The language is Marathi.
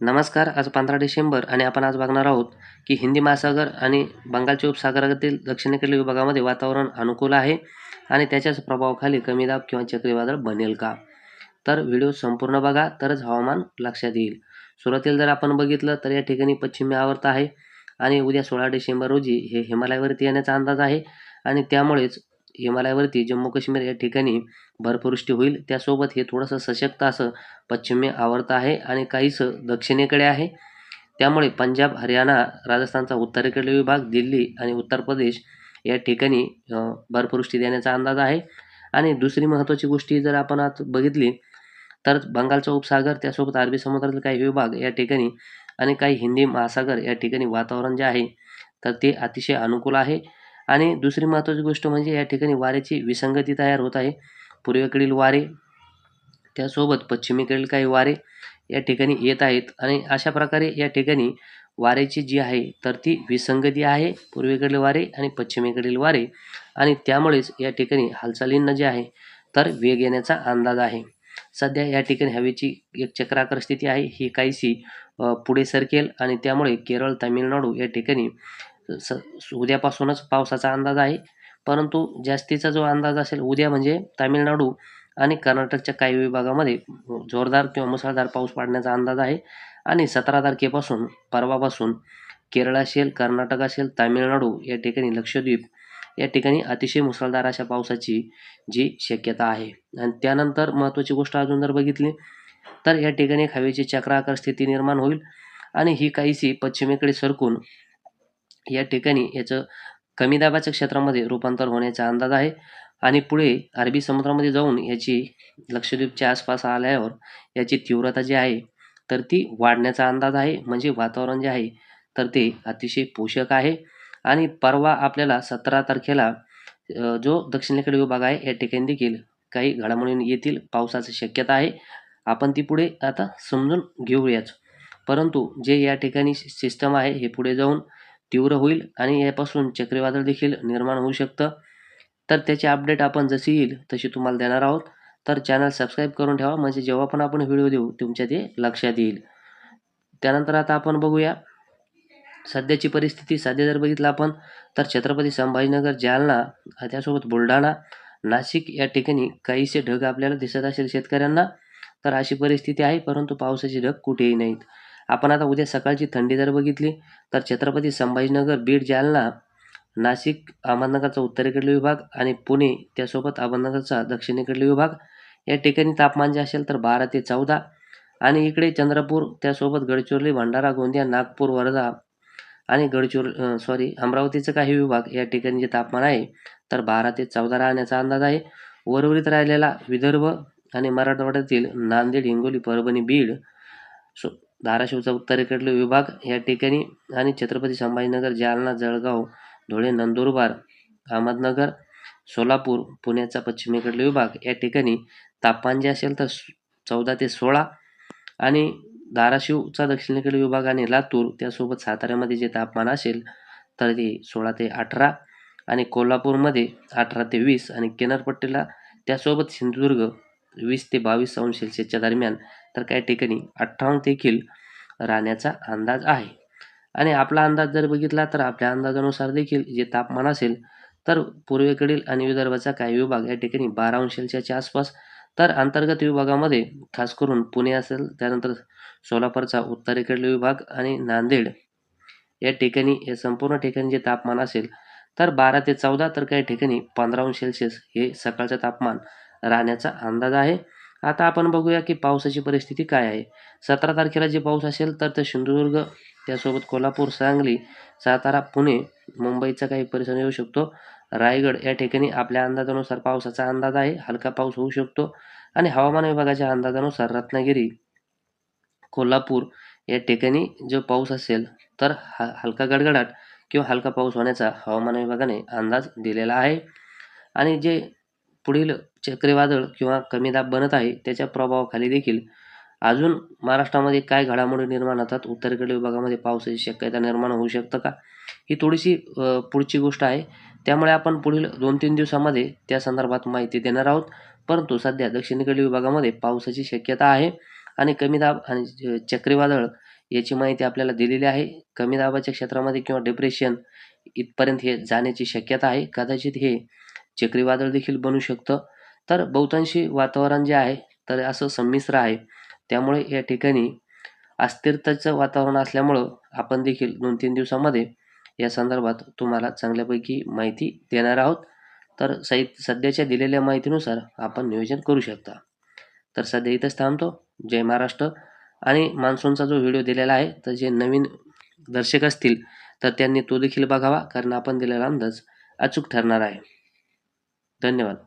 नमस्कार आज पंधरा डिसेंबर आणि आपण आज बघणार आहोत की हिंदी महासागर आणि बंगालच्या उपसागरातील दक्षिणेकडील विभागामध्ये वातावरण अनुकूल आहे आणि त्याच्याच प्रभावाखाली कमी दाब किंवा चक्रीवादळ बनेल का? तर व्हिडिओ संपूर्ण बघा तरच हवामान लक्षात येईल. सुरुवातीला जर आपण बघितलं तर या ठिकाणी पश्चिमी आवर्त आहे आणि उद्या सोळा डिसेंबर रोजी हे हिमालयावरती येण्याचा अंदाज आहे आणि त्यामुळेच हिमालयावरती जम्मू काश्मीर या ठिकाणी बर्फवृष्टी होईल. त्यासोबत हे थोडंसं सशक्त असं पश्चिमे आवर्त आहे आणि काहीसं दक्षिणेकडे आहे. त्यामुळे पंजाब हरियाणा राजस्थानचा उत्तरेकडील विभाग दिल्ली आणि उत्तर प्रदेश या ठिकाणी बर्फवृष्टी देण्याचा अंदाज आहे. आणि दुसरी महत्त्वाची गोष्टी जर आपण आज बघितली तर बंगालचा उपसागर त्यासोबत अरबी समुद्रातील काही विभाग या ठिकाणी आणि काही हिंदी महासागर या ठिकाणी वातावरण जे आहे तर ते अतिशय अनुकूल आहे. आणि दुसरी महत्त्वाची गोष्ट म्हणजे या ठिकाणी वाऱ्याची विसंगती तयार होत आहे. पूर्वेकडील वारे त्यासोबत पश्चिमेकडील काही वारे या ठिकाणी येत आहेत आणि अशा प्रकारे या ठिकाणी वाऱ्याची जी आहे तर ती विसंगती आहे पूर्वेकडील वारे आणि पश्चिमेकडील वारे. आणि त्यामुळेच या ठिकाणी हालचालींना जे आहे तर वेग येण्याचा अंदाज आहे. सध्या या ठिकाणी हवेची एक चक्राकार स्थिती आहे. ही काहीशी पुढे सरकेल आणि त्यामुळे केरळ तामिळनाडू या ठिकाणी स उद्यापासूनच पावसाचा अंदाज आहे. परंतु जास्तीचा जो अंदाज असेल उद्या म्हणजे तामिळनाडू आणि कर्नाटकच्या काही विभागामध्ये जोरदार किंवा मुसळधार पाऊस पडण्याचा अंदाज आहे. आणि सतरा तारखेपासून परवापासून केरळ असेल कर्नाटक असेल तामिळनाडू या ठिकाणी लक्षद्वीप या ठिकाणी अतिशय मुसळधार अशा पावसाची जी शक्यता आहे. आणि त्यानंतर महत्त्वाची गोष्ट अजून जर बघितली तर या ठिकाणी हवेची चक्राकार स्थिती निर्माण होईल. आणि ही काहीशी पश्चिमेकडे सरकून या ठिकाणी याचं कमी दाबाच्या क्षेत्रामध्ये रूपांतर होण्याचा अंदाज आहे. आणि पुढे अरबी समुद्रामध्ये जाऊन याची लक्षद्वीपच्या आसपास आल्यावर याची तीव्रता जी आहे तर ती वाढण्याचा अंदाज आहे. म्हणजे वातावरण जे आहे तर ते अतिशय पोषक आहे. आणि परवा आपल्याला सतरा तारखेला जो दक्षिणेकडे विभाग आहे या ठिकाणी देखील काही घडामोडी येथील पावसाची शक्यता आहे. आपण ती पुढे आता समजून घेऊयाच. परंतु जे या ठिकाणी सिस्टम आहे हे पुढे जाऊन तीव्र होईल आणि यापासून चक्रीवादळ देखील निर्माण होऊ शकतं. तर त्याची अपडेट आपण जशी येईल तशी तुम्हाला देणार आहोत. तर चॅनल सबस्क्राईब करून ठेवा म्हणजे जेव्हा पण आपण व्हिडिओ देऊ तुमच्या ते लक्षात येईल. त्यानंतर आता आपण बघूया. सध्याची परिस्थिती सध्या जर बघितलं आपण तर छत्रपती संभाजीनगर जालना त्यासोबत बुलढाणा नाशिक या ठिकाणी काहीसे ढग आपल्याला दिसत असेल शेतकऱ्यांना. तर अशी परिस्थिती आहे परंतु पावसाचे ढग कुठेही नाहीत. आपण आता उद्या सकाळची थंडी जर बघितली तर छत्रपती संभाजीनगर बीड जालना नाशिक अहमदनगरचा उत्तरेकडील विभाग आणि पुणे त्यासोबत अहमदनगरचा दक्षिणेकडील विभाग. या ठिकाणी तापमान जे असेल तर बारा ते चौदा. आणि इकडे चंद्रपूर त्यासोबत गडचिरोली भंडारा गोंदिया नागपूर वर्धा आणि गडचिर सॉरी अमरावतीचं काही विभाग या ठिकाणी जे तापमान आहे तर बारा ते चौदा राहण्याचा अंदाज आहे. उर्वरित राहिलेला विदर्भ आणि मराठवाड्यातील नांदेड हिंगोली परभणी बीड. सो धाराशिवचा उत्तरेकडील विभाग या ठिकाणी आणि छत्रपती संभाजीनगर जालना जळगाव धुळे नंदुरबार अहमदनगर सोलापूर पुण्याचा पश्चिमेकडील विभाग या ठिकाणी तापमान जे असेल तर चौदा ते सोळा आणि धाराशिवचा दक्षिणेकडील विभाग आणि लातूर त्यासोबत साताऱ्यामध्ये जे तापमान असेल तर ते सोळा ते अठरा आणि कोल्हापूरमध्ये अठरा ते वीस आणि किनारपट्टीला त्यासोबत सिंधुदुर्ग वीस ते बावीस अंश सेल्सिअसच्या दरम्यान तर काही ठिकाणी अठ्ठावन्न देखील राहण्याचा अंदाज आहे. आणि आपला अंदाज जर बघितला तर आपल्या अंदाजानुसार देखील जे तापमान असेल तर पूर्वेकडील आणि विदर्भाचा काही विभाग या ठिकाणी बारा अंश सेल्सिअसच्या आसपास. तर अंतर्गत विभागामध्ये खास करून पुणे असेल त्यानंतर सोलापूरचा उत्तरेकडील विभाग आणि नांदेड या ठिकाणी या संपूर्ण ठिकाणी जे तापमान असेल तर बारा ते चौदा तर काही ठिकाणी पंधरा अंश सेल्सिअस हे सकाळचं तापमान राहण्याचा अंदाज आहे. आता आपण बघूया की पावसाची परिस्थिती काय आहे. सतरा तारखेला जे पाऊस असेल तर ते सिंधुदुर्ग त्यासोबत कोल्हापूर सांगली सातारा पुणे मुंबईचा काही परिसर येऊ शकतो. रायगड या ठिकाणी आपल्या अंदाजानुसार पावसाचा अंदाज आहे. हलका पाऊस होऊ शकतो. आणि हवामान विभागाच्या अंदाजानुसार रत्नागिरी कोल्हापूर या ठिकाणी जो पाऊस असेल तर हा हलका गडगडाट किंवा हलका पाऊस होण्याचा हवामान विभागाने अंदाज दिलेला आहे. आणि जे पुढील चक्रीवादळ किंवा कमी दाब बनत आहे त्याच्या प्रभावाखाली देखील अजून महाराष्ट्रामध्ये काय घडामोडी निर्माण होतात? उत्तरेकडील विभागामध्ये पावसाची शक्यता निर्माण होऊ शकतं का? ही थोडीशी पुढची गोष्ट आहे. त्यामुळे आपण पुढील दोन तीन दिवसामध्ये त्या संदर्भात माहिती देणार आहोत. परंतु सध्या दक्षिणेकडील विभागामध्ये पावसाची शक्यता आहे आणि कमी दाब आणि चक्रीवादळ याची माहिती आपल्याला दिलेली आहे. कमी दाबाच्या क्षेत्रामध्ये किंवा डिप्रेशन इथपर्यंत हे जाण्याची शक्यता आहे. कदाचित हे चक्रीवादळ देखील बनू शकतं. तर बहुतांशी वातावरण जे आहे तर असं संमिश्र आहे. त्यामुळे या ठिकाणी अस्थिरतेचं वातावरण असल्यामुळं आपण देखील दोन तीन दिवसामध्ये या संदर्भात तुम्हाला चांगल्यापैकी माहिती देणार आहोत. तर सै सध्याच्या दिलेल्या माहितीनुसार आपण नियोजन करू शकता. तर सध्या इथंच थांबतो. जय महाराष्ट्र. आणि मान्सूनचा जो व्हिडिओ दिलेला आहे तर जे नवीन दर्शक असतील तर त्यांनी तो देखील बघावा कारण आपण दिलेला अंदाज अचूक ठरणार आहे. धन्यवाद.